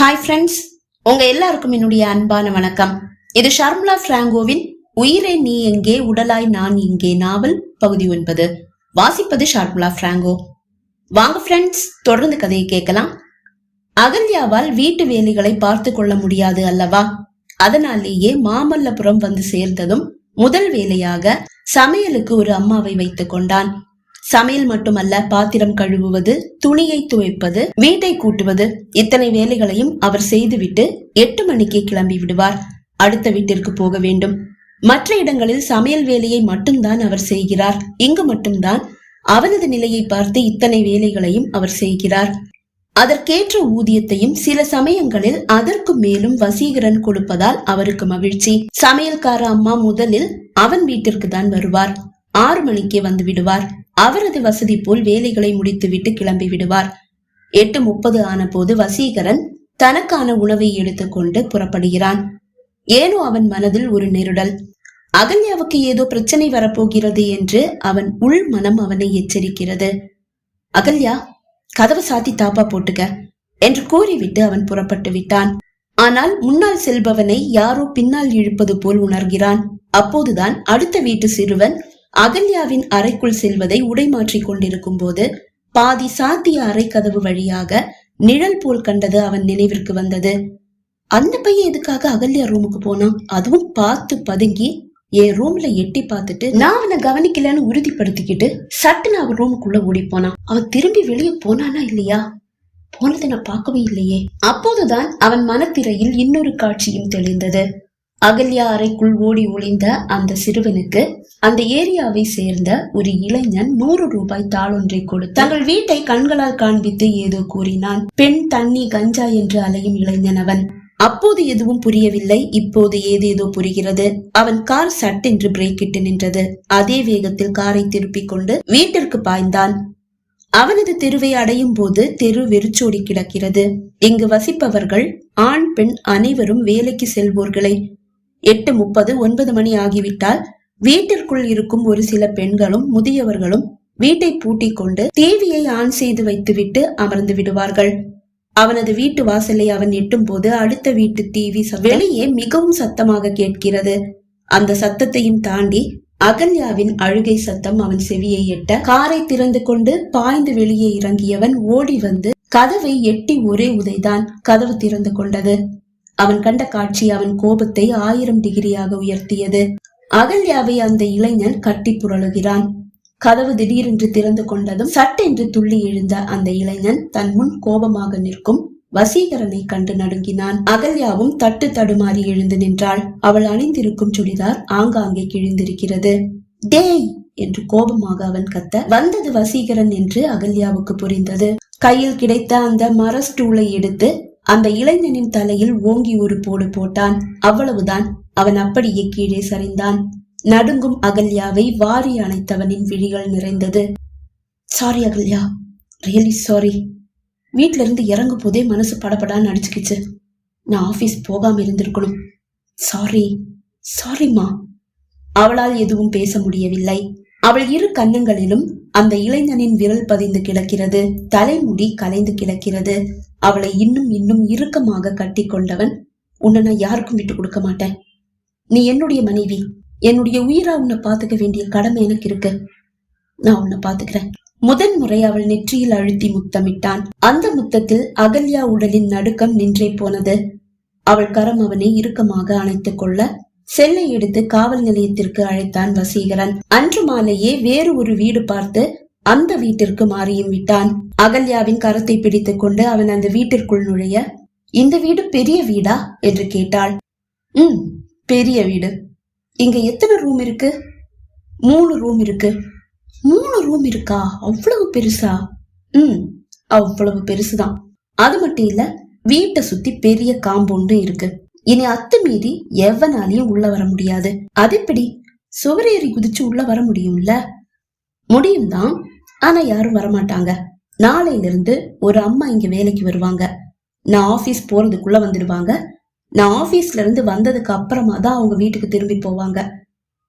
Hi friends உங்க எல்லாருக்கும் என்னுடைய அன்பான வணக்கம். இது ஷர்முலா பிராங்கோவின் உயிரே நீ எங்கே உடலாய் நான் இங்கே நாவல் பகுதி ஒன்பது. வாசிப்பது ஷர்முலா பிராங்கோ. வாங்க ஃப்ரெண்ட்ஸ் தொடர்ந்து கதையை கேட்கலாம். அகல்யாவால் வீட்டு வேலைகளை பார்த்து கொள்ள முடியாது அல்லவா? அதனாலேயே மாமல்லபுரம் வந்து சேர்ந்ததும் முதல் வேலையாக சமையலுக்கு ஒரு அம்மாவை வைத்துக் கொண்டான். சமையல் மட்டுமல்ல பாத்திரம் கழுவுவது துணியை துவைப்பது வீட்டை கூட்டுவது இத்தனை வேலைகளையும் அவர் செய்துவிட்டு எட்டு மணிக்கு கிளம்பி விடுவார். அடுத்த வீட்டிற்கு போக வேண்டும். மற்ற இடங்களில் சமையல் வேலையை மட்டும்தான் அவர் செய்கிறார். இங்கு மட்டும்தான் அவனது நிலையை பார்த்து இத்தனை வேலைகளையும் அவர் செய்கிறார். அதற்கேற்ற ஊதியத்தையும் சில சமயங்களில் அதற்கு மேலும் வசீகரன் கொடுப்பதால் அவருக்கு மகிழ்ச்சி. சமையல்கார அம்மா முதலில் அவன் வீட்டிற்கு தான் வருவார். ஆறு மணிக்கே வந்து விடுவார். அவரது வசதி போல் வேலைகளை முடித்துவிட்டு கிளம்பி விடுவார். எட்டு முப்பது ஆன போது வசீகரன் தனக்கான உணவை எடுத்துக்கொண்டு புறப்படுகிறான். ஏனோ அவன் மனதில் ஒரு நெருடல். அகல்யாவுக்கு ஏதோ பிரச்சனை வரப்போகிறது என்று அவன் உள் மனம் அவனை எச்சரிக்கிறது. அகல்யா கதவை சாத்தி தாப்பா போட்டுக்க என்று கூறிவிட்டு அவன் புறப்பட்டு விட்டான். ஆனால் முன்னால் செல்பவனை யாரோ பின்னால் இழுப்பது போல் உணர்கிறான். அப்போதுதான் அடுத்த வீட்டு சிறுவன் அகல்யாவின் அறைக்குள் செல்வதை உடைமாற்றிக் கொண்டிருக்கும் போது பாதி சாத்திய அறை கதவு வழியாக நிழல் போல் கண்டது அவன் நினைவிற்கு வந்தது. அந்த பையன் எதுக்காக அகல்யா ரூமுக்கு போனான்? அதுவும் பார்த்து பதுங்கி என் ரூம்ல எட்டி பார்த்துட்டு நான் அவனை கவனிக்கலன்னு உறுதிப்படுத்திக்கிட்டு சட்டுன்னு அவன் ரூமுக்குள்ள ஓடி போனான். அவன் திரும்பி வெளியே போனானா இல்லையா? போனதை நான் பார்க்கவே இல்லையே. அப்போதுதான் அவன் மனத்திரையில் இன்னொரு காட்சியும் தெளிந்தது. அகல்யா அறைக்குள் ஓடி ஒளிந்த அந்த சிறுவனுக்கு அந்த ஏரியாவை சேர்ந்த ஒரு இளைஞன் நூறு ரூபாய் தாளொன்றை கொடுத்து தங்கள் வீட்டை கண்களால் காண்பித்து ஏதோ கூறினான். பெண் தண்ணி கஞ்சா என்று அலையும் இளைஞன் அவன். அப்போது எதுவும் புரியவில்லை. இப்போது ஏதேதோ புரிகிறது. அவன் கார் சட்டென்று பிரேக்கிட்டு நின்றது. அதே வேகத்தில் காரை திருப்பிக் கொண்டு வீட்டிற்கு பாய்ந்தான். அவனது தெருவை அடையும் போது தெரு வெறிச்சோடி கிடக்கிறது. இங்கு வசிப்பவர்கள் ஆண் பெண் அனைவரும் வேலைக்கு செல்வோர்களை. எட்டு முப்பது ஒன்பது மணி ஆகிவிட்டால் வீட்டிற்குள் இருக்கும் ஒரு சில பெண்களும் முதியவர்களும் வீட்டை பூட்டிக் கொண்டு டிவியை ஆன் செய்து வைத்துவிட்டு அமர்ந்து விடுவார்கள். அவனது வீட்டு வாசலை அவன் எட்டும் போது அடுத்த வீட்டு டிவி வெளியே மிகவும் சத்தமாக கேட்கிறது. அந்த சத்தத்தையும் தாண்டி அகல்யாவின் அழுகை சத்தம் அவன் செவியை எட்ட காரை திறந்து கொண்டு பாய்ந்து வெளியே இறங்கியவன் ஓடி வந்து கதவை எட்டி ஒரே உதைதான் கதவு திறந்து கொண்டது. அவன் கண்ட காட்சி அவன் கோபத்தை ஆயிரம் டிகிரியாக உயர்த்தியது. அகல்யாவை அந்த இளைஞன் கட்டி புரளுகிறான். கதவு திடீரென்று திறந்து கொண்டதும் சட்டென்று துள்ளி எழுந்த அந்த இளைஞன் தன் முன் கோபமாக நிற்கும் வசீகரனை கண்டு நடுங்கினான். அகல்யாவும் தட்டு தடுமாறி எழுந்து நின்றாள். அவள் அணிந்திருக்கும் சுடிதார் ஆங்காங்கே கிழிந்திருக்கிறது. டேய்! என்று கோபமாக அவன் கத்த வந்தது வசீகரன் என்று அகல்யாவுக்கு புரிந்தது. கையில் கிடைத்த அந்த மர ஸ்டூலை எடுத்து அந்த இளைஞனின் தலையில் ஓங்கி ஒரு போடு போட்டான். அவ்வளவுதான். அவன் அப்படியே கீழே சரிந்தான். நடுங்கும் அகல்யாவை வாரி அணைத்தவனின் விழிகள் நிறைந்தது. சாரி அகல்யா. ரியலி சாரி வீட்ல இருந்து இறங்கும் போதே மனசு படபடான்னு அடிச்சுக்கிச்சு நான் ஆபீஸ் போகாம இருந்திருக்கணும். சாரி சாரிம்மா அவளால் எதுவும் பேச முடியவில்லை. அவள் இரு கன்னங்களிலும் அந்த இளைஞனின் விரல் பதிந்து கிடக்கிறது தலைமுடி கலைந்து கிடக்கிறது. அவளை இன்னும் இன்னும் இறுக்கமாக கட்டி கொண்டவன் உன்னை நான் யாருக்கும் விட்டு கொடுக்க மாட்டேன். நீ என்னுடைய மனைவி. என்னுடைய உயிரா உன்னை பாத்துக்க வேண்டிய கடமை எனக்கு இருக்கு. நான் உன்னை பாத்துக்கிறேன் முதன் முறை அவள் நெற்றியில் அழுத்தி முத்தமிட்டான். அந்த முத்தத்தில் அகல்யா உடலின் நடுக்கம் நின்றே போனது. அவள் கரம் அவனை இறுக்கமாக அணைத்துக் கொள்ள செல்லை எடுத்து காவல் நிலையத்திற்கு அழைத்தான் வசீகரன். அன்று மாலையே வேறு ஒரு வீடு பார்த்து அந்த வீட்டிற்கு மாறியும் விட்டான். அகல்யாவின் கரத்தை பிடித்துக் கொண்டு அவன் அந்த வீட்டிற்குள் நுழைய இந்த வீடு பெரிய வீடா? என்று கேட்டாள். ம் பெரிய வீடு. இங்க எத்தனை ரூம் இருக்கு? மூணு ரூம் இருக்கு. மூணு ரூம் இருக்கா? அவ்வளவு பெருசா? ம் அவ்வளவு பெருசுதான். அது மட்டும் இல்ல வீட்டை சுத்தி பெரிய காம்பவுண்டு இருக்கு. இனி அத்துமீறி எவனாலையும் உள்ள வர முடியாது. அது எப்படி சுவரேறி குதிச்சு உள்ள வர முடியும்ல? முடியும் தான் ஆனா யாரும் வரமாட்டாங்க. நாளையில இருந்து ஒரு அம்மா இங்க வேலைக்கு வருவாங்க. நான் ஆபீஸ் போறதுக்குள்ள வந்துடுவாங்க. நான் ஆபீஸ்ல இருந்து வந்ததுக்கு அப்புறமா தான் அவங்க வீட்டுக்கு திரும்பி போவாங்க.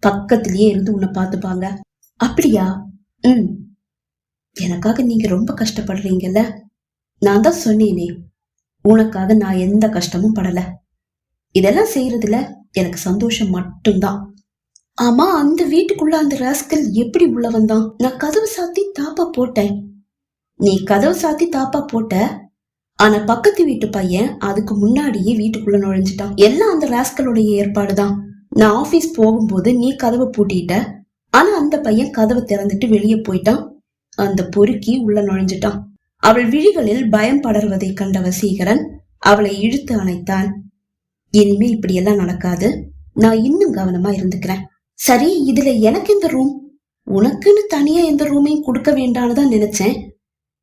பக்கத்திலேயே இருந்து உன்னை பார்த்துப்பாங்க. அப்படியா? ம். எனக்காக நீங்க ரொம்ப கஷ்டப்படுறீங்கல்ல? நான் தான் சொன்னேனே. உனக்காக நான் எந்த கஷ்டமும் படல. இதெல்லாம் செய்யறதுல எனக்கு சந்தோஷம் மட்டும்தான். ஆமா அந்த வீட்டுக்குள்ள அந்த ராஸ்கல் எப்படி உள்ள வந்தான்? நான் கதவு சாத்தி தாப்பா போட்டேன். நீ கதவு சாத்தி தாப்பா போட்ட ஆனா பக்கத்து வீட்டு பையன் அதுக்கு முன்னாடியே வீட்டுக்குள்ள நுழைஞ்சிட்டான். எல்லாம் அந்த ராஸ்கலுடைய ஏற்பாடுதான். நான் ஆபீஸ் போகும்போது நீ கதவை பூட்டிட்ட ஆனா அந்த பையன் கதவை திறந்துட்டு வெளியே போயிட்டான். அந்த பொறுக்கி உள்ள நுழைஞ்சிட்டான். அவள் விழிகளில் பயம் படர்வதை கண்ட வசீகரன் அவளை இழுத்து அணைத்தான். இனிமே இப்படியெல்லாம் நடக்காது. நான் இன்னும் கவனமா இருந்துக்கிறேன். சரி இதுல எனக்கு இந்த ரூம் உனக்குன்னு தனியா எந்த ரூமையும் கொடுக்க வேண்டான்னு தான் நினைச்சேன்.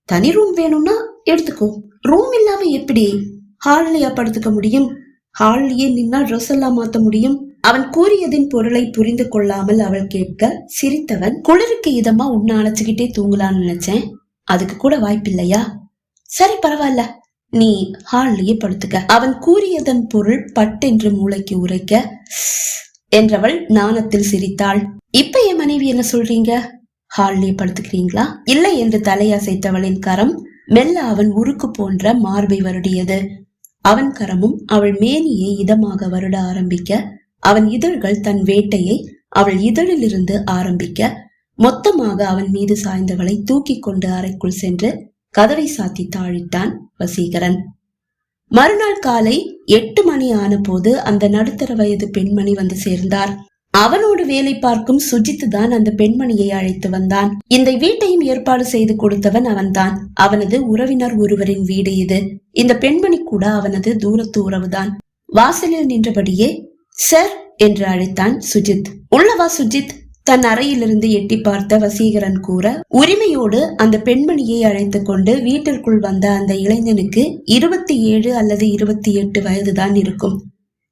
தனி ரூம் வேணும்னா எடுத்துக்கோ. ரூம் இல்லாம எப்படி? ஹால்லயா படுத்துக்க முடியும்? ஹால்லயே நின்னா ட்ரெஸ் எல்லாம் மாத்த முடியும்? அவன் கூறியதின் பொருளை புரிந்து கொள்ளாமல் அவள் கேட்க சிரித்தவன் குளிருக்கு இதமா உன்னை அணைச்சுக்கிட்டே தூங்கலான்னு நினைச்சேன். அதுக்கு கூட வாய்ப்பில்லையா? சரி பரவாயில்ல. நீ ஹால்லயே படுத்துக்க அவன் கூறியதன் பொருள் பட்டென்று மூளைக்கு உரைக்க என்றவள் நாணத்தில் சிரித்தாள். இப்ப என் மனைவி என்ன சொல்றீங்க? ஹால்லயே படுத்துக்கிறீங்களா இல்லை என்று தலையசைத்தவளின் கரம் மெல்ல அவன் உருக்கு போன்ற மார்பை வருடியது. அவன் கரமும் அவள் மேனியை இதமாக வருட ஆரம்பிக்க அவன் இதழ்கள் தன் வேட்டையை அவள் இதழிலிருந்து ஆரம்பிக்க மொத்தமாக அவன் மீது சாய்ந்தவளை தூக்கி கொண்டு அறைக்குள் சென்று கதவை சாத்தி தாழிட்டான் வசீகரன். மறுநாள் காலை எட்டு மணி ஆனபோது அந்த நடுத்தர வயது பெண்மணி வந்து சேர்ந்தார். அவனோடு வேலை பார்க்கும் சுஜித் தான் அந்த பெண்மணியை அழைத்து வந்தான். இந்த வீட்டையும் ஏற்பாடு செய்து கொடுத்தவன் அவன்தான். அவனது உறவினர் ஒருவரின் வீடு இது. இந்த பெண்மணி கூட அவனது தூரத்து உறவுதான். வாசலில் நின்றபடியே சார் என்று அழைத்தான் சுஜித். உள்ளவா சுஜித். தன் அறையிலிருந்து எட்டி பார்த்த வசீகரன் கூற உரிமையோடு அந்த பெண்மணியை அழைத்து கொண்டு வீட்டிற்குள் வந்த அந்த இளைஞனுக்கு இருபத்தி ஏழு அல்லது இருபத்தி எட்டு வயதுதான் இருக்கும்.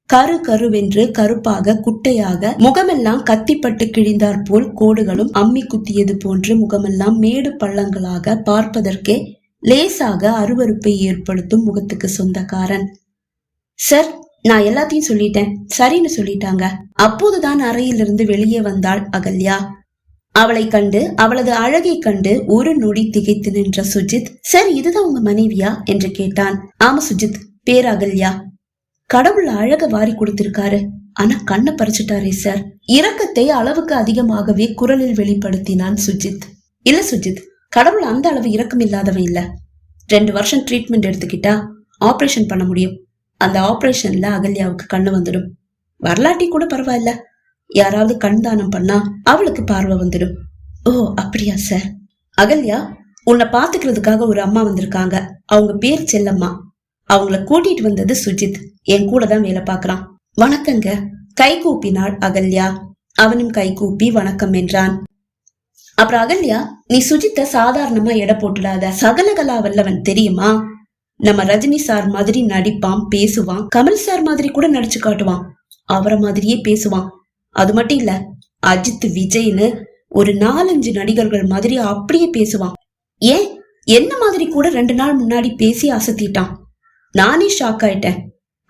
கரு கருவென்று கருப்பாக குட்டையாக முகமெல்லாம் கத்திப்பட்டு கிழிந்தாற் போல் கோடுகளும் அம்மி குத்தியது போன்று முகமெல்லாம் மேடு பள்ளங்களாக பார்ப்பதற்கே லேசாக அருவருப்பை ஏற்படுத்தும் முகத்துக்கு சொந்தக்காரன். சார் நான் எல்லாத்தையும் சொல்லிட்டேன். சரின்னு சொல்லிட்டாங்க. அப்போதுதான் அறையிலிருந்து வெளியே வந்தாள் அகல்யா. அவளை கண்டு அவளது அழகை கண்டு ஒரு நொடி திகைத்து நின்ற சுஜித் சரி இதுதான் உங்க மனைவியா? என்று கேட்டான். ஆமா சுஜித் பேர் அகல்யா. கடவுள் அழக வாரி கொடுத்திருக்காரு. ஆனா கண்ணை பறிச்சுட்டாரே சார். இரக்கத்தை அளவுக்கு அதிகமாகவே குரலில் வெளிப்படுத்தினான் சுஜித். இல்ல சுஜித் கடவுள் அந்த அளவு இரக்கம் இல்லாதவன் இல்ல. ரெண்டு வருஷம் ட்ரீட்மெண்ட் எடுத்துக்கிட்டா ஆபரேஷன் பண்ண முடியும். அந்த ஆபரேஷன்ல அகல்யாவுக்கு கண்ணு வந்துடும். வரலாட்டி கூட பரவாயில்ல. யாராவது கண் தானம் பண்ணா அவளுக்கு பார்வை வந்துடும். ஓ அப்படியா சார் அகல்யா உன்னை பாத்துக்கிறதுக்காக ஒரு அம்மா வந்திருக்காங்க. அவங்க பேர் செல்லம்மா. அவங்கள கூட்டிட்டு வந்தது சுஜித். என் கூட தான் வேலை பார்க்கறான். வணக்கங்க. கை கூப்பினாள் அகல்யா. அவனும் கை கூப்பி வணக்கம் என்றான். அப்புறம் அகல்யா நீ சுஜித்த சாதாரணமா எடை போட்டுடாத. சகலகலா வல்லவன் தெரியுமா? நம்ம ரஜினி சார் மாதிரி நடிப்பான் பேசுவான். கமல் சார் மாதிரி கூட நடிச்சு காட்டுவான். அவரை மாதிரியே பேசுவான். அது மட்டும் இல்ல அஜித் விஜய்னு ஒரு நாலஞ்சு நடிகர்கள் மாதிரி அப்படியே பேசுவான். ஏன்? என்ன மாதிரி கூட ரெண்டு நாள் முன்னாடி பேசி அசத்திட்டான். நானே ஷாக் ஆயிட்டேன்.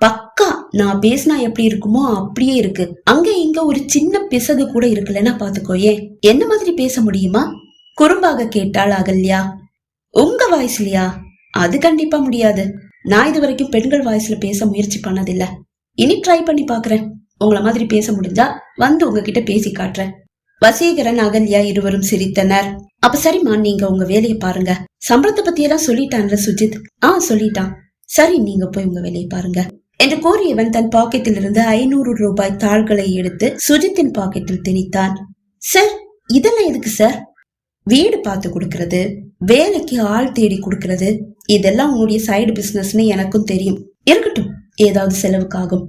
பக்கா நான் பேசினா எப்படி இருக்குமோ அப்படியே இருக்கு. அங்க இங்க ஒரு சின்ன பிசகு கூட இருக்குல்லன்னா பாத்துக்கோயே என்ன மாதிரி பேச முடியுமா? குறும்பாக கேட்டாள் அகல்யா. உங்க வாய்ஸ்லயா அது கண்டிப்பா முடியாது. நான் இது வரைக்கும் பெண்கள் வாய்ஸ்ல பேச முயற்சி பண்ணதில்ல. இனி ட்ரை பண்ணி பாக்குறேன். உங்கள மாதிரி பேச முடிஞ்சா வந்து உங்ககிட்ட பேசி காட்டுறேன். வசீகரன் அகல்யா இருவரும் சிரித்தனர். அப்ப சரிம்மா நீங்க உங்க வேலையை பாருங்க. சம்பளத்தை பத்தி எல்லாம் சொல்லிட்டான்ல சுஜித். ஆ சொல்லிட்டான். சரி நீங்க போய் உங்க வேலையை பாருங்க. என்று கூறியவன் தன் பாக்கெட்டில் இருந்து ஐநூறு ரூபாய் தாள்களை எடுத்து சுஜித்தின் பாக்கெட்டில் திணித்தான். சார் இதெல்லாம் எதுக்கு சார்? வீடு பார்த்து கொடுக்கறது வேலைக்கு ஆள் தேடி கொடுக்கறது இதெல்லாம் உங்களுடைய சைடு பிசினஸ்னு எனக்கும் தெரியும். இருக்கட்டும் ஏதாவது செலவுக்காகும்.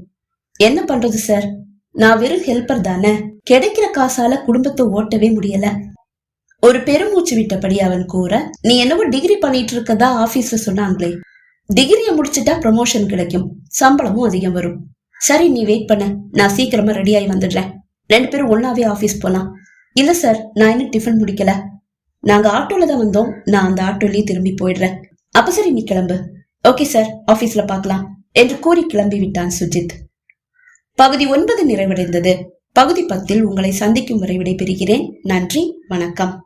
என்ன பண்றது சார் நான் வெறும் ஹெல்ப்பர் தானே. கிடைக்கிற காசால குடும்பத்தை ஓட்டவே முடியல. ஒரு பெருமூச்சு விட்டபடி அவன் கூற நீ என்னவோ டிகிரி பண்ணிட்டு இருக்கதா ஆபீஸ்ல சொன்னாங்களே. டிகிரிய முடிச்சிட்டா ப்ரமோஷன் கிடைக்கும். சம்பளமும் அதிகம் வரும். சரி நீ வெயிட் பண்ண. நான் சீக்கிரமா ரெடி ஆகி வந்துடுறேன். ரெண்டு பேரும் ஒன்னாவே ஆபீஸ் போலாம். இல்ல சார் நான் இன்னும் டிஃபன் முடிக்கல. நாங்க ஆட்டோல தான் வந்தோம். நான் அந்த ஆட்டோலயே திரும்பி போயிடுறேன். அப்ப சரி நீ கிளம்பு. ஓகே சார் ஆபீஸ்ல பார்க்கலாம். என்று கூறி கிளம்பி விட்டான் சுஜித். பகுதி ஒன்பது நிறைவடைந்தது. பகுதி பத்தில் உங்களை சந்திக்கும் வரை விடைபெறுகிறேன். நன்றி வணக்கம்.